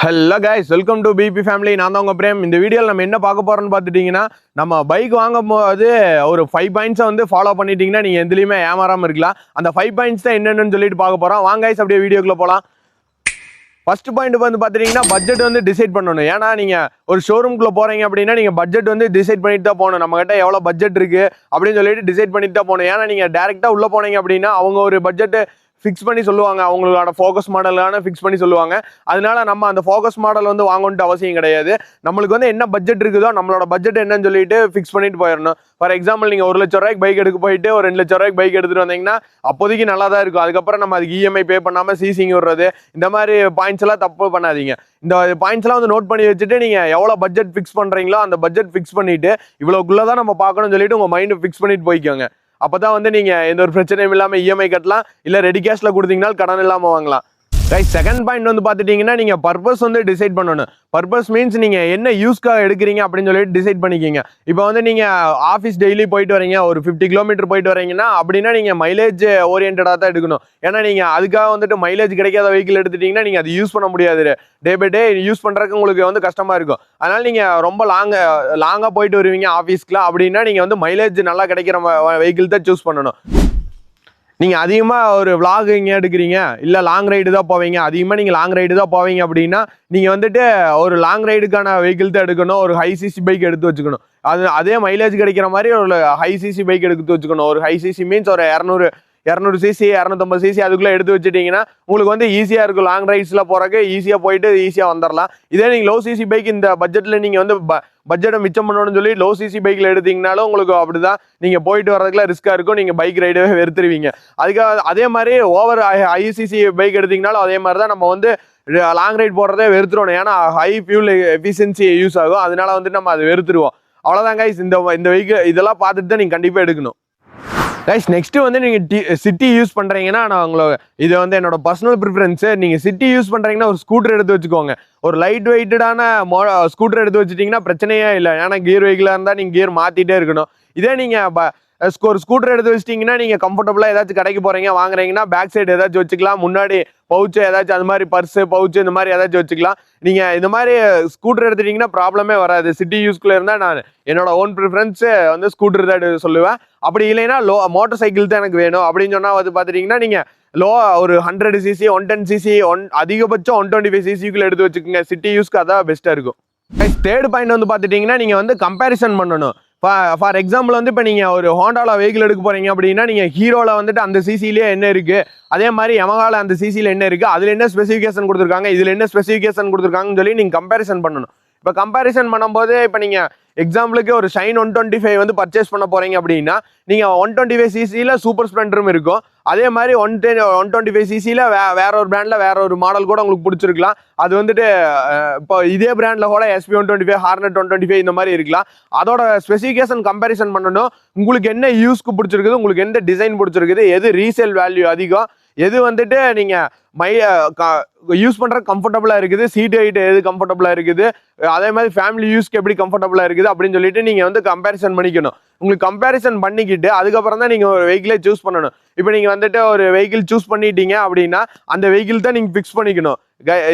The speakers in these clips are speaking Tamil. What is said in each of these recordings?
Hello guys welcome to BB family நான் தான் உங்கள் பிரேம். இந்த வீடியோவில் நம்ம என்ன பார்க்க போகிறோம்னு பார்த்துட்டிங்கன்னா நம்ம பைக் வாங்கும் போது ஒரு ஃபைவ் பாயிண்ட்ஸை வந்து ஃபாலோ பண்ணிட்டீங்கன்னா நீங்கள் எதுலேயுமே ஏமாறாமல் இருக்கலாம். அந்த ஃபைவ் பாயிண்ட்ஸ் தான் என்னென்னு சொல்லிட்டு பார்க்க போகிறோம் வாங்க கைஸ் அப்படியே வீடியோக்குள்ளே போகலாம் ஃபர்ஸ்ட் பாயிண்ட் வந்து பார்த்துட்டிங்கன்னா பட்ஜெட் வந்து டிசைட் பண்ணணும். ஏன்னா நீங்கள் ஒரு ஷோரூம்குள்ளே போகிறீங்க அப்படின்னா நீங்கள் பட்ஜெட் வந்து டிசைட் பண்ணிட்டு தான் போகணும். நம்மகிட்ட எவ்வளோ பட்ஜெட் இருக்குது அப்படின்னு சொல்லிட்டு டிசைட் பண்ணிட்டு தான் போகணும். ஏன்னா நீங்கள் டேரெக்டாக உள்ளே போனீங்க அப்படின்னா அவங்க ஒரு பட்ஜெட்டு ஃபிக்ஸ் பண்ணி சொல்லுவாங்க. அவங்களோட ஃபோக்கஸ் மாடலான ஃபிக்ஸ் பண்ணி சொல்லுவாங்க. அதனால நம்ம அந்த ஃபோக்கஸ் மாடல் வந்து வாங்கணுன்ட்டு அவசியம் கிடையாது. நம்மளுக்கு வந்து என்ன பட்ஜெட் இருக்குதோ நம்மளோட பட்ஜெட் என்னன்னு சொல்லிட்டு ஃபிக்ஸ் பண்ணிட்டு போயிடணும். ஃபார் எக்ஸாம்பிள் நீங்கள் ஒரு லட்ச ரூபாய்க்கு பைக் எடுக்க போயிட்டு ஒரு ரெண்டு லட்ச ரூபாய்க்கு பைக் எடுத்துகிட்டு வந்தீங்கன்னா அப்போதைக்கு நல்லா தான் இருக்கும். அதுக்கப்புறம் நம்ம அதுக்கு இஎம்ஐ பே பண்ணாமல் சீசிங் விடுறது இந்த மாதிரி பாயிண்ட்ஸ் எல்லாம் தப்பு பண்ணாதீங்க. இந்த பாயிண்ட்ஸ்லாம் வந்து நோட் பண்ணி வச்சுட்டு நீங்கள் எவ்வளோ பட்ஜெட் ஃபிக்ஸ் பண்ணுறீங்களோ அந்த பட்ஜெட் ஃபிக்ஸ் பண்ணிவிட்டு இவ்வளோக்குள்ளே தான் நம்ம பார்க்கணும்னு சொல்லிட்டு உங்கள் மைண்டு ஃபிக்ஸ் பண்ணிட்டு போய்க்கோங்க. அப்போ தான் வந்து நீங்கள் எந்த ஒரு பிரச்சனையும் இல்லாமல் இஎம்ஐ கட்டலாம். இல்லை ரெடி கேஷில் கொடுத்தீங்கன்னா கடன் இல்லாமல் வாங்கலாம். ரைட் செகண்ட் பாயிண்ட் வந்து பார்த்துட்டீங்கன்னா நீங்கள் பர்பஸ் வந்து டிசைட் பண்ணணும். பர்பஸ் மீன்ஸ் நீங்கள் என்ன யூஸ்க்காக எடுக்கிறீங்க அப்படின்னு சொல்லிட்டு டிசைட் பண்ணிக்கிங்க. இப்போ வந்து நீங்கள் ஆஃபீஸ் டெய்லி போயிட்டு வரீங்க ஒரு ஃபிஃப்டி கிலோமீட்டர் போயிட்டு வரீங்கன்னா அப்படின்னா நீங்கள் மைலேஜ் ஓரியன்டாக தான் எடுக்கணும். ஏன்னா நீங்கள் அதுக்காக வந்துட்டு மைலேஜ் கிடைக்காத வெஹிக்கிள் எடுத்துட்டீங்கன்னா நீங்கள் அது யூஸ் பண்ண முடியாது. டே பை டே யூஸ் பண்ணுறதுக்கு உங்களுக்கு வந்து கஷ்டமாக இருக்கும். அதனால் நீங்கள் ரொம்ப லாங் லாங்காக போயிட்டு வருவீங்க ஆஃபீஸ்க்குலாம் அப்படின்னா நீங்கள் வந்து மைலேஜ் நல்லா கிடைக்கிற வெஹிக்கிள் தான் சூஸ் பண்ணணும். நீங்கள் அதிகமாக ஒரு vlog இங்கே எடுக்கிறீங்க இல்லை லாங் ரைடு தான் போவீங்க அதிகமாக நீங்கள் லாங் ரைடு தான் போவீங்க அப்படின்னா நீங்கள் வந்துட்டு ஒரு லாங் ரைடுக்கான வெஹிக்கிள் தான் எடுக்கணும் ஒரு ஹை சிசி பைக் எடுத்து வச்சுக்கணும். அது அதே மைலேஜ் கிடைக்கிற மாதிரி ஒரு ஹை சிசி பைக் எடுத்து வச்சுக்கணும். ஒரு ஹை சிசி மீன்ஸ் ஒரு இரநூறு இரநூறு சிசி இரநூத்தம்பது சிசி அதுக்குள்ளே எடுத்து வச்சுட்டிங்கன்னா உங்களுக்கு வந்து ஈஸியாக இருக்கும். லாங் ரைட்ஸில் போகிறக்கு ஈஸியாக போயிட்டு ஈஸியாக வந்துடலாம் இதே நீங்கள் லோ சிசி பைக் இந்த பட்ஜெட்டில் நீங்கள் வந்து பட்ஜெட்டை மிச்சம் பண்ணணும்னு சொல்லி லோ சிசி பைக்கில் எடுத்தீங்கனாலும் உங்களுக்கு அப்படி தான் நீங்கள் போயிட்டு வரதுக்குலாம் ரிஸ்க்காக இருக்கும். நீங்கள் பைக் ரைடவே வெறுத்துருவீங்க. அதுக்காக அதே மாதிரி ஓவர் ஐசிசி பைக் எடுத்திங்கனாலும் அதே மாதிரி தான் நம்ம வந்து லாங் ரைட் போடுறதே வெறுத்துருவோம். ஏன்னா ஹை ஃபியூல் எஃபிஷியன்சி யூஸ் ஆகும். அதனால வந்து நம்ம அதை வெறுத்துருவோம். அவ்வளோதான் கைஸ் இந்த இந்த வெஹிக்கிள் இதெல்லாம் பார்த்துட்டு தான் நீங்கள் கண்டிப்பாக எடுக்கணும். கைஸ் நெக்ஸ்ட்டு வந்து நீங்கள் டி சிட்டி யூஸ் பண்ணுறீங்கன்னா நான் உங்களை இது வந்து என்னோட பர்சனல் ப்ரிஃபரன்ஸு நீங்கள் சிட்டி யூஸ் பண்ணுறீங்கன்னா ஒரு ஸ்கூட்டர் எடுத்து வச்சுக்கோங்க. ஒரு லைட் வெயிட்டடான மோ ஸ்கூட்டர் எடுத்து வச்சுட்டிங்கன்னா பிரச்சனையே இல்லை. ஏன்னா கியர் வெஹிக்கிளாக இருந்தால் நீங்கள் கியர் மாற்றிட்டே இருக்கணும். இதே நீங்கள் ஒரு ஸ்கூட்டர் எடுத்து வச்சிட்டிங்கன்னா நீங்கள் கம்ஃபர்டபுளாக ஏதாச்சும் கடைக்கு போகிறீங்க வாங்குறீங்கன்னா பேக் சைடு ஏதாச்சும் வச்சுக்கலாம் முன்னாடி பவுச்சு ஏதாச்சும் அது மாதிரி பர்ஸு பவுச்சு இந்த மாதிரி ஏதாச்சும் வச்சுக்கலாம். நீங்கள் இந்த மாதிரி ஸ்கூட்டர் எடுத்துட்டிங்கன்னா ப்ராப்ளமே வராது. சிட்டி யூஸ்க்குள்ளே இருந்தால் நான் என்னோட ஓன் ப்ரிஃபரன்ஸு வந்து ஸ்கூட்டர் தான் சொல்லுவேன். அப்படி இல்லைன்னா லோ மோட்டர் சைக்கிள் தான் எனக்கு வேணும். அப்படின்னு சொன்னால் வந்து பார்த்துட்டிங்கன்னா நீங்கள் லோ ஒரு hundred CC one ten CC one அதிகபட்சம் ஒன் டுவெண்ட்டி ஃபைவ் சிசிக்குள்ளே எடுத்து வச்சுக்கோங்க. சிட்டி யூஸ்க்கு அதான் பெஸ்ட்டாக இருக்கும். தேர்ட் பாயிண்ட் வந்து பார்த்துட்டிங்கன்னா நீங்கள் வந்து கம்பேரிசன் பண்ணணும். ஃபார் எக்ஸாம்பிள் வந்து இப்போ நீங்கள் ஒரு ஹோண்டாவில் வெஹிக்கிள் எடுக்க போகிறீங்க அப்படின்னா நீங்கள் ஹீரோவில் வந்துட்டு அந்த சிசிலே என்ன இருக்குது அதே மாதிரி யமகால அந்த சிசியில் என்ன இருக்குது அதில் என்ன ஸ்பெசிஃபிகேஷன் கொடுத்துருக்காங்க? இதில் என்ன ஸ்பெசிஃபிகேஷன் கொடுத்துருக்காங்கன்னு சொல்லி நீங்கள் கம்பேரிசன் பண்ணணும். இப்போ கம்பேரிசன் பண்ணும்போது இப்போ நீங்கள் எக்ஸாம்பிளுக்கு ஒரு ஷைன் ஒன் டுவெண்ட்டி ஃபைவ் வந்து பர்ச்சேஸ் பண்ண போகிறீங்க அப்படின்னா நீங்கள் ஒன் டுவெண்ட்டி ஃபைவ் சிசியில் சூப்பர் ஸ்ப்ளெண்டரும் இருக்கும். அதே மாதிரி one ten one twenty five சிசியில் வே வேற ஒரு பிராண்டில் வேற ஒரு மாடல் கூட உங்களுக்கு பிடிச்சிருக்கலாம். அது வந்துட்டு இப்போ இதே பிராண்டில் கூட SP one twenty five Hornet one twenty five இந்த மாதிரி இருக்கலாம். அதோட ஸ்பெசிஃபிகேஷன் கம்பேரிசன் பண்ணணும். உங்களுக்கு என்ன யூஸ்க்கு பிடிச்சிருக்குது உங்களுக்கு எந்த டிசைன் பிடிச்சிருக்குது எது ரீசேல் வேல்யூ அதிகம் எது வந்துட்டு நீங்கள் மை யூஸ் பண்ணுற கம்ஃபர்டபுளாக இருக்குது சீட் ஹைட் எது கம்ஃபர்டபுளாக இருக்குது அதே மாதிரி ஃபேமிலி யூஸ்க்கு எப்படி கம்ஃபர்டபுளாக இருக்குது அப்படின்னு சொல்லிட்டு நீங்கள் வந்து கம்பேரிசன் பண்ணிக்கணும். உங்களுக்கு கம்பேரிசன் பண்ணிக்கிட்டு அதுக்கப்புறம் தான் நீங்கள் ஒரு வெஹிக்கிளே சூஸ் பண்ணணும். இப்போ நீங்கள் வந்துட்டு ஒரு வெஹிக்கிள் சூஸ் பண்ணிட்டீங்க அப்படின்னா அந்த வெஹிக்கிள் தான் நீங்கள் ஃபிக்ஸ் பண்ணிக்கணும்.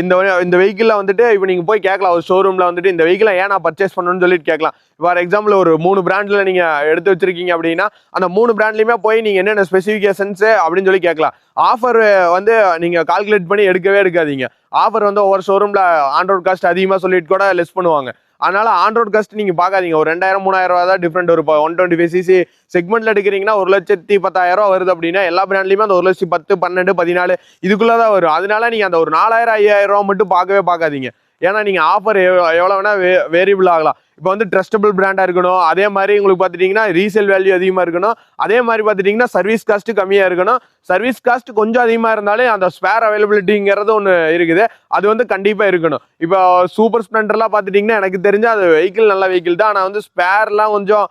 இந்த இந்த வெஹிக்கிளில் வந்துட்டு இப்போ நீங்கள் போய் கேட்கலாம். ஒரு ஷோரூமில் வந்துட்டு இந்த வெஹிக்கிளை ஏன் நான் பர்ச்சேஸ் பண்ணணும்னு சொல்லிட்டு கேட்கலாம். ஃபார் எக்ஸாம்பிள் ஒரு மூணு பிராண்டில் நீங்கள் எடுத்து வச்சிருக்கீங்க அப்படின்னா அந்த மூணு பிராண்ட்லையுமே போய் நீங்கள் என்னென்ன ஸ்பெசிஃபிகேஷன்ஸு அப்படின்னு சொல்லி கேட்கலாம். ஆஃபர் வந்து நீங்கள் கால்குலேட் பண்ணி எடுக்கவே எடுக்காதீங்க. ஆஃபர் வந்து ஒவ்வொரு ஷோரூமில் ஆண்ட்ராய்ட் காஸ்ட் அதிகமாக சொல்லிட்டு கூட லெஸ் பண்ணுவாங்க. அதனால ஆண்ட்ராய்ட் கஸ்ட் நீங்கள் பார்க்காதீங்க ஒரு ரெண்டாயிரம் மூணாயிரம் ரூபா தான் டிஃப்ரெண்ட் ஒரு ஒன் டுவெண்ட்டி ஃபைவ் சிசி செக்மெண்ட்ல எடுக்கிறீங்கன்னா ஒரு லட்சத்தி பத்தாயிரம் ரூபா வருது அப்படின்னா எல்லா பிராண்ட்லையுமே அந்த ஒரு லட்சத்தி பத்து பன்னெண்டு பதினாலு இதுக்குள்ளே தான் வரும். அதனால நீங்கள் அந்த ஒரு நாலாயிரம் ஐயாயிரம் ரூபா மட்டும் பார்க்கவே பார்க்காதீங்க. ஏன்னா நீங்கள் ஆஃபர் எவ்வளோ வேணால் வே வேரியபிள் ஆகலாம். இப்போ வந்து ட்ரஸ்டபிள் பிராண்டாக இருக்கணும். அதே மாதிரி உங்களுக்கு பார்த்துட்டிங்கன்னா ரீசேல் வேல்யூ அதிகமாக இருக்கணும். அதே மாதிரி பார்த்துட்டிங்கன்னா சர்வீஸ் காஸ்ட்டு கம்மியாக இருக்கணும். சர்வீஸ் காஸ்ட் கொஞ்சம் அதிகமாக இருந்தாலே அந்த ஸ்பேர் அவைலபிலிட்டிங்கிறது ஒன்று இருக்குது. அது வந்து கண்டிப்பாக இருக்கணும். இப்போ சூப்பர் ஸ்ப்ளெண்டர்லாம் பார்த்துட்டிங்கன்னா எனக்கு தெரிஞ்ச அது வெஹிக்கிள் நல்ல வெஹிக்கிள் தான். ஆனால் வந்து ஸ்பேர்லாம் கொஞ்சம்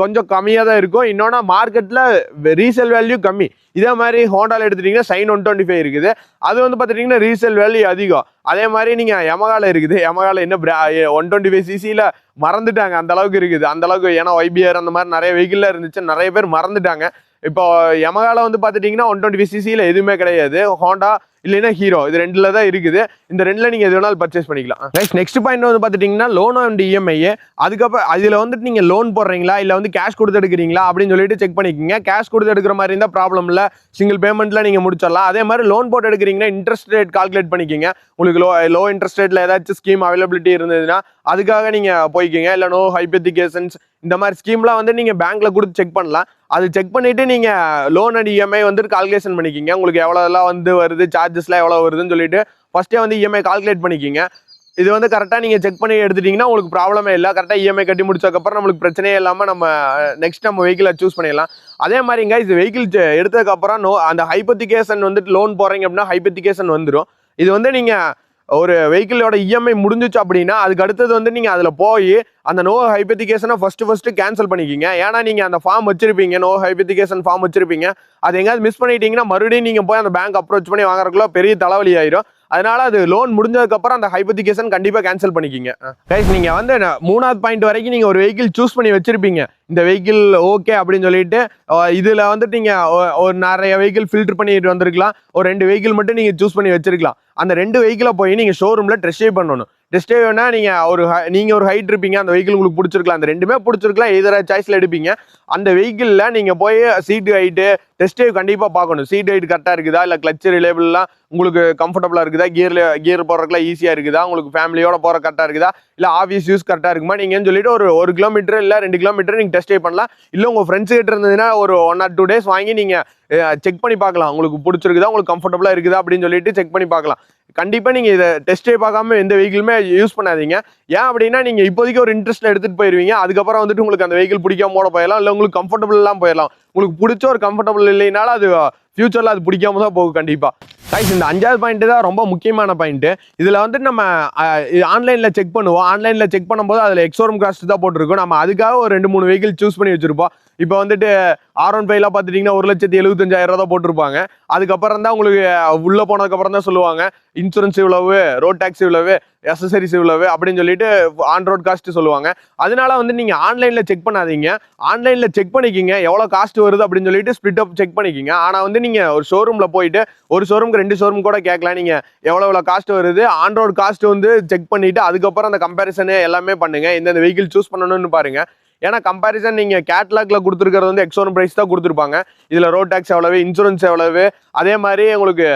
கொஞ்சம் கம்மியாக தான் இருக்கும். இன்னொன்று மார்க்கெட்டில் ரீசேல் வேல்யூ கம்மி. இதே மாதிரி ஹோண்டாவில் எடுத்துட்டிங்கன்னா சைன் ஒன் டுவெண்ட்டி ஃபைவ் இருக்குது. அது வந்து பார்த்துட்டிங்கன்னா ரீசேல் வேல்யூ அதிகம். அதே மாதிரி நீங்கள் யமகால இருக்குது. யமகால என்ன ஒன் டுவெண்ட்டி ஃபைவ் சிசியில் மறந்துட்டாங்க. அந்த அளவுக்கு இருக்குது. அந்த அளவுக்கு ஏன்னா ஒய்பிஆர் அந்த மாதிரி நிறைய வெஹிக்கிளில் இருந்துச்சு. நிறைய பேர் மறந்துட்டாங்க. இப்போ யமகால வந்து பார்த்துட்டிங்கன்னா ஒன் டுவெண்ட்டி ஃபைவ் சிசியில் எதுவுமே கிடையாது. ஹோண்டா இல்லைன்னா ஹீரோ. இது ரெண்டுல தான் இருக்குது. இந்த ரெண்டுல நீங்க எது வேணாலும் பர்ச்சேஸ் பண்ணிக்கலாம். நெக்ஸ்ட் நெக்ஸ்ட் பாயிண்ட் வந்து பார்த்துட்டிங்கன்னா லோன் அண்ட் இஎம்ஐ அதுக்கப்புறம் அதில் வந்துட்டு நீங்கள் லோன் போடுறீங்களா? இல்லை வந்து கேஷ் கொடுத்து எடுக்கிறீங்களா? அப்படின்னு சொல்லிட்டு செக் பண்ணிக்கோங்க. கேஷ் கொடுத்து எடுக்கிற மாதிரி இருந்தால் ப்ராப்ளம் இல்லை. சிங்கிள் பேமெண்ட்டில் நீங்கள் முடிச்சிடலாம். அதே மாதிரி லோன் போட்டு எடுக்கிறீங்கன்னா இன்ட்ரெஸ்ட் ரேட் கால்குலேட் பண்ணிக்கோங்க. உங்களுக்கு லோ லோ இன்ட்ரெஸ்ட் ரேட்டில் ஏதாச்சும் ஸ்கீம் அவைலபிலிட்டி இருந்ததுன்னா அதுக்காக நீங்கள் போய்க்கிங்க. இல்லை நோ ஹைபெத்திகேஷன்ஸ் இந்த மாதிரி ஸ்கீம்லாம் வந்து நீங்கள் பேங்க்கில் கொடுத்து செக் பண்ணலாம். அது செக் பண்ணிவிட்டு நீங்கள் லோன் அண்ட் இஎம்ஐ வந்துட்டு கால்குலேஷன் பண்ணிக்கிங்க. உங்களுக்கு எவ்வளோலாம் வந்து வருது சார்ஜ் சார்ஜஸ்லாம் எவ்வளோ வருதுன்னு சொல்லிட்டு ஃபஸ்ட்டே வந்து இஎம்ஐ கால்குலேட் பண்ணிக்கிங்க. இது வந்து கரெக்டாக நீங்கள் செக் பண்ணி எடுத்துட்டிங்கன்னா உங்களுக்கு ப்ராப்ளமே இல்லை. கரெக்டாக இஎம்ஐ கட்டி முடிச்சதுக்கப்புறம் நம்மளுக்கு பிரச்சனையே இல்லாமல் நம்ம நெக்ஸ்ட் நம்ம வெஹிக்கிளை சூஸ் பண்ணிடலாம். அதே மாதிரிங்க இது வெஹிக்கிள் எடுத்ததுக்கப்புறம் நோ அந்த ஹைபத்திகேஷன் வந்துட்டு லோன் போடுறீங்க அப்படின்னா ஹைபத்திகேஷன் வந்துடும் இது வந்து நீங்கள் ஒரு வெஹிக்கிளோட இஎம்ஐ முடிஞ்சிச்சு அப்படின்னா அதுக்கு அடுத்தது வந்து நீங்கள் அதில் போய் அந்த நோ ஹைபத்திகேஷனை ஃபஸ்ட்டு ஃபஸ்ட்டு கேன்சல் பண்ணிக்கிங்க. ஏன்னா நீங்கள் அந்த ஃபார்ம் வச்சிருப்பீங்க நோ ஹைபத்திகேஷன் ஃபார்ம் வச்சிருப்பீங்க. அது எங்கேயாவது மிஸ் பண்ணிட்டீங்கன்னா மறுபடியும் நீங்கள் போய் அந்த பேங்க் அப்ரோச் பண்ணி வாங்குறதுக்குள்ள பெரிய தலைவலி ஆயிரும். அதனால அது லோன் முடிஞ்சதுக்கப்புறம் அந்த ஹைபத்திகேஷன் கண்டிப்பாக கேன்சல் பண்ணிக்கிங்க. கைஸ் நீங்கள் வந்து மூணாவது பாயிண்ட் வரைக்கும் நீங்கள் ஒரு வெஹிக்கிள் சூஸ் பண்ணி வச்சிருப்பீங்க. இந்த வெஹிக்கிள் ஓகே அப்படின்னு சொல்லிட்டு இதில் இதுல வந்துட்டு நீங்க ஒரு நிறைய வெஹிக்கிள் ஃபில்டர் பண்ணிட்டு வந்திருக்கலாம். ஒரு ரெண்டு வெஹிக்கிள் மட்டும் நீங்க சூஸ் பண்ணி வச்சிருக்கலாம். அந்த ரெண்டு வெஹிக்கிளை போய் நீங்க ஷோரூம்ல ட்ரெஸ் பண்ணணும். டெஸ்ட் நீங்கள் ஒரு நீங்கள் ஒரு ஹைட் இருப்பீங்க அந்த வெஹிக்கிள் உங்களுக்கு பிடிச்சிருக்கலாம். அந்த ரெண்டுமே பிடிச்சிருக்கலாம் எதிர சாய்ஸில் எடுப்பீங்க. அந்த வெஹிக்கிளில் நீங்கள் போய் சீட்டு ஹைட்டு டெஸ்ட் கண்டிப்பாக பார்க்கணும். சீட் ஹைட் கரெக்டாக இருக்குதா? இல்லை கிளச் ரிலேபிள்லாம் உங்களுக்கு கம்ஃபர்டபுளாக இருக்குதா? கியரில் கியர் போடுறதுக்குலாம் ஈஸியாக இருக்குதா? உங்களுக்கு ஃபேமிலியோட போகிற கரெக்டாக இருக்குதா? இல்லை ஆஃபீஸ் யூஸ் கரெக்டாக இருக்குமா? நீங்கன்னு சொல்லிட்டு ஒரு ஒரு கிலோமீட்டர் இல்லை ரெண்டு கிலோமீட்டர் நீங்கள் டெஸ்ட் பண்ணலாம். இல்லை உங்கள் ஃப்ரெண்ட்ஸ் கிட்ட இருந்ததுன்னா ஒரு ஒன் ஆர் டூ டேஸ் வாங்கி நீங்கள் செக் பண்ணி பார்க்கலாம். உங்களுக்கு பிடிச்சிருக்குதா? உங்களுக்கு கம்ஃபர்டபுளாக இருக்குதா? அப்படின்னு சொல்லிட்டு செக் பண்ணி பார்க்கலாம். கண்டிப்பாக நீங்கள் இதை டெஸ்ட்டே பார்க்காம எந்த வெஹிக்கிளுமே யூஸ் பண்ணாதீங்க. ஏன் அப்படின்னா நீங்கள் இப்போதைக்கு ஒரு இன்ட்ரெஸ்ட்டில் எடுத்துகிட்டு போயிருவீங்க. அதுக்கப்புறம் வந்துட்டு உங்களுக்கு அந்த வெஹிக்கிள் பிடிக்காம போட போயிடலாம். இல்லை உங்களுக்கு கம்ஃபர்டபுள் போயிடலாம். உங்களுக்கு பிடிச்ச ஒரு கம்ஃபர்டபுள் இல்லைனாலும் அது uh, ஃப்யூச்சரில் அது பிடிக்காம தான் போகும் கண்டிப்பாக கைஸ் இந்த அஞ்சாவது பாயிண்ட் தான் ரொம்ப முக்கியமான பாயிண்ட் இதில் வந்துட்டு நம்ம uh, ஆன்லைனில் செக் பண்ணுவோம். ஆன்லைனில் செக் பண்ணும்போது அதில் எக்ஸோரம் காஸ்ட் தான் போட்டிருக்கும். நம்ம அதுக்காக ஒரு ரெண்டு மூணு வெஹிக்கிள் சூஸ் பண்ணி வச்சிருப்போம். இப்போ வந்துட்டு ஆர் ஒன் ஃபைவ்லாம் பார்த்துட்டிங்கன்னா ஒரு லட்சத்தி எழுபத்தஞ்சாயிரம் ரூபா தான் போட்டிருப்பாங்க. அதுக்கப்புறம் தான் உங்களுக்கு உள்ளே போனதுக்கப்புறம் தான் சொல்லுவாங்க. இன்சூரன்ஸ் இவ்வளவு ரோட் டேக்ஸ் இவ்வளவு அசசரிஸ் இவ்வளவு அப்படின்னு சொல்லிட்டு ஆன் ரோட் காஸ்ட் சொல்லுவாங்க. அதனால வந்து நீங்கள் ஆன்லைனில் செக் பண்ணாதீங்க. ஆன்லைனில் செக் பண்ணிக்கிங்க. எவ்வளோ காஸ்ட் வருது அப்படின்னு சொல்லிட்டு ஸ்பிட் அப் செக் பண்ணிக்கிங்க. ஆனால் வந்து நீங்கள் ஒரு ஷோரூமில் போயிட்டு ஒரு ஷோரூம்க்கு ரெண்டு ஷோரூம் கூட கேட்கலாம். நீங்கள் எவ்வளோ எவ்வளோ காஸ்ட் வருது. ஆன் ரோட் காஸ்ட் வந்து செக் பண்ணிவிட்டு அதுக்கப்புறம் அந்த கம்பேரிசனு எல்லாமே பண்ணுங்கள் எந்தெந்த வெஹிக்கிள் சூஸ் பண்ணணும்னு பாருங்கள் ஏன்னா கம்பேரிசன் நீங்கள் கேட்லாக்ல கொடுத்துருக்கிறது வந்து எக்ஸோன் ப்ரைஸ் தான் கொடுத்துருப்பாங்க. இதில் ரோட் டேக்ஸ் எவ்வளவு இன்சூரன்ஸ் எவ்வளவு அதே மாதிரி உங்களுக்கு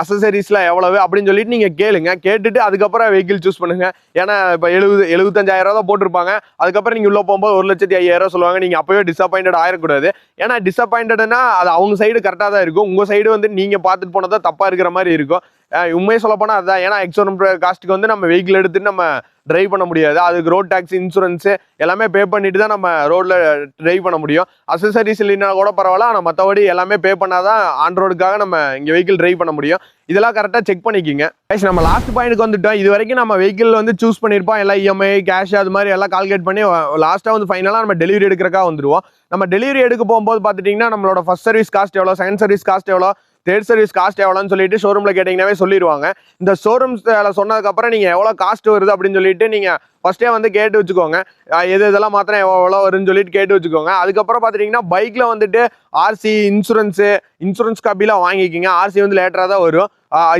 அசசரிஸ்லாம் எவ்வளவு அப்படின்னு சொல்லிட்டு நீங்கள் கேளுங்க. கேட்டுட்டு அதுக்கப்புறம் வெஹிக்கிள் சூஸ் பண்ணுங்க. ஏன்னா இப்போ எழுபது எழுபத்தஞ்சாயிரம் ரூபா தான் போட்டிருப்பாங்க. அதுக்கப்புறம் நீங்கள் உள்ளே போகும்போது ஒரு லட்சத்தி ஐயாயிரம் சொல்லுவாங்க. நீங்கள் அப்போவே டிசப்பாயிண்டட் ஆயிடக்கூடாது. ஏன்னா டிசப்பாயிண்டட்னா அது அவங்க சைடு கரெக்டாக தான் இருக்கும். உங்கள் சைடு வந்து நீங்கள் பார்த்துட்டு போனதான் தப்பாக இருக்கிற மாதிரி இருக்கும். உண்மையை சொல்ல போனால் அதுதான் ஏன்னா எக்ஸோன் காஸ்ட்டுக்கு வந்து நம்ம வெஹிக்கிள் எடுத்துட்டு நம்ம டிரைவ் பண்ண முடியாது. அதுக்கு ரோட் டேக்ஸ் இன்சூரன்ஸு எல்லாமே பே பண்ணிட்டு தான் நம்ம ரோட்டில் டிரைவ் பண்ண முடியும். அசசரிஸ் இல்லைன்னா கூட பரவாயில்ல. ஆனால் மற்றபடி எல்லாமே பே பண்ணாதான் ஆன் ரோடுக்காக நம்ம இங்கே வெஹிக்கிள் டிரைவ் பண்ண முடியும். இதெல்லாம் கரெக்டாக செக் பண்ணிக்கிங்க. Guys, நம்ம லாஸ்ட் பாயிண்ட்க்கு வந்துட்டோம். இது வரைக்கும் நம்ம வெஹிக்கிள் வந்து சூஸ் பண்ணியிருப்போம் எல்லாம் இஎம்ஐ கேஷ் அது மாதிரி எல்லாம் கால்குலேட் பண்ணி லாஸ்ட்டாக வந்து ஃபைனலாக நம்ம டெலிவரி எடுக்கிறக்கா வந்துருவோம். நம்ம டெலிவரி எடுக்க போகும்போது பார்த்துட்டிங்கன்னா நம்மளோட ஃபஸ்ட் சர்வீஸ் காஸ்ட் எவ்வளோ செகண்ட் சர்வீஸ் காஸ்ட் எவ்வளோ தேர்ட் சர்வீஸ் காஸ்ட் எவ்வளோன்னு சொல்லிட்டு ஷோரூமில் கேட்டிங்கனாவே சொல்லிடுவாங்க இந்த ஷோரூம்ஸில் சொன்னதுக்கப்புறம் நீங்கள் எவ்வளோ காஸ்ட் வருது அப்படின்னு சொல்லிட்டு நீங்கள் ஃபஸ்ட்டே வந்து கேட்டு வச்சுக்கோங்க. எது இதெல்லாம் மாத்திரம் எவ்வளோ வரும்னு சொல்லிட்டு கேட்டு வச்சுக்கோங்க. அதுக்கப்புறம் பார்த்துட்டிங்கன்னா பைக்கில் வந்துட்டு ஆர்சி இன்சூரன்ஸு இன்சூரன்ஸ் காப்பிலாம் வாங்கிக்கிங்க. ஆர்சி வந்து லேட்டராக தான் வரும்.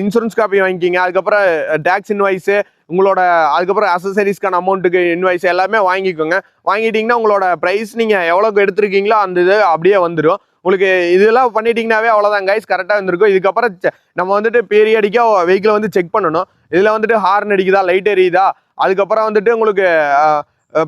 இன்சூரன்ஸ் காப்பி வாங்கிக்கிங்க. அதுக்கப்புறம் டேக்ஸ் இன்வாய்ஸு உங்களோட அதுக்கப்புறம் அசசரிஸ்க்கான அமௌண்ட்டுக்கு இன்வாய்ஸ் எல்லாமே வாங்கிக்கோங்க. வாங்கிட்டிங்கன்னா உங்களோட ப்ரைஸ் நீங்கள் எவ்வளோக்கு எடுத்துருக்கீங்களோ அந்த இது அப்படியே வந்துடும் உங்களுக்கு இதெல்லாம் பண்ணிட்டீங்கனாவே அவ்வளோதான் கைஸ் கரெக்டாக இருந்திருக்கும் இதுக்கப்புறம் செ- நம்ம வந்துட்டு பீரியடிக்காக வெஹிக்கிளை வந்து செக் பண்ணணும். இதில் வந்துட்டு ஹார்ன் அடிக்குதா லைட் எரியுதா? அதுக்கப்புறம் வந்துட்டு உங்களுக்கு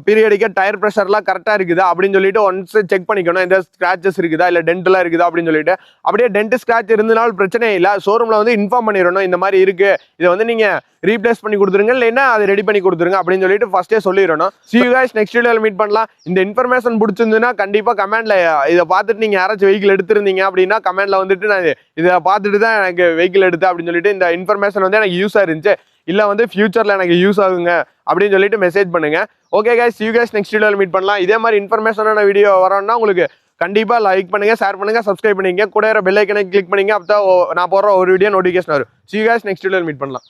பீரியடிக்காக டயர் ப்ரெஷர்லாம் கரெக்டாக இருக்குதா அப்படின்னு சொல்லிட்டு ஒன்ஸ் செக் பண்ணிக்கணும். எந்த ஸ்க்ராச்சஸ் இருக்குதா? இல்லை டென்ட்லாம் இருக்குதா? அப்படின்னு சொல்லிட்டு. அப்படியே டென்ட் ஸ்க்ராச் இருந்தனாலும் பிரச்சனை இல்லை. ஷோரூமில் வந்து இன்ஃபார்ம் பண்ணிடணும். இந்த மாதிரி இருக்குது இதை வந்து நீங்கள் ரீப்ளேஸ் பண்ணி கொடுத்துருங்க. இல்லைன்னா அதை ரெடி பண்ணி கொடுத்துருங்க அப்படின்னு சொல்லிட்டு ஃபஸ்ட்டே சொல்லிடணும். See you guys. நெக்ஸ்ட் வீடியோவில் மீட் பண்ணலாம். இந்த இன்ஃபர்மேஷன் பிடிச்சிருந்துன்னா கண்டிப்பாக கமெண்டில் இதை பார்த்துட்டு நீங்கள் யாராச்சும் வெஹிக்கிள் எடுத்திருந்தீங்க அப்படின்னா கமெண்டில் வந்துட்டு நான் இதை பார்த்துட்டு தான் எனக்கு வெஹிக்கிள் எடுத்தேன் அப்படின்னு சொல்லிட்டு இந்த இன்ஃபர்மேஷன் வந்து எனக்கு யூஸாக இருந்துச்சு. இல்லை வந்து ஃப்யூச்சரில் எனக்கு யூஸ் ஆகுங்க அப்படின்னு சொல்லிட்டு மெசேஜ் பண்ணுங்கள் okay guys you guys next வீடியோவில் மீட் பண்ணலாம். இதே மாதிரி இன்ஃபர்மேஷனான வீடியோ வரோம்னா உங்களுக்கு கண்டிப்பாக லைக் பண்ணுங்க ஷேர் பண்ணுங்க சப்ஸ்கிரைப் பண்ணிங்க கூட பெல் ஐக்கனை கிளிக் பண்ணிங்க அப்போ நான் போகிற ஒரு வீடியோ நோட்டிஃபிகேஷன் வரும். சி யூ நெக்ஸ்ட் வீடியோவில் மீட் பண்ணலாம்.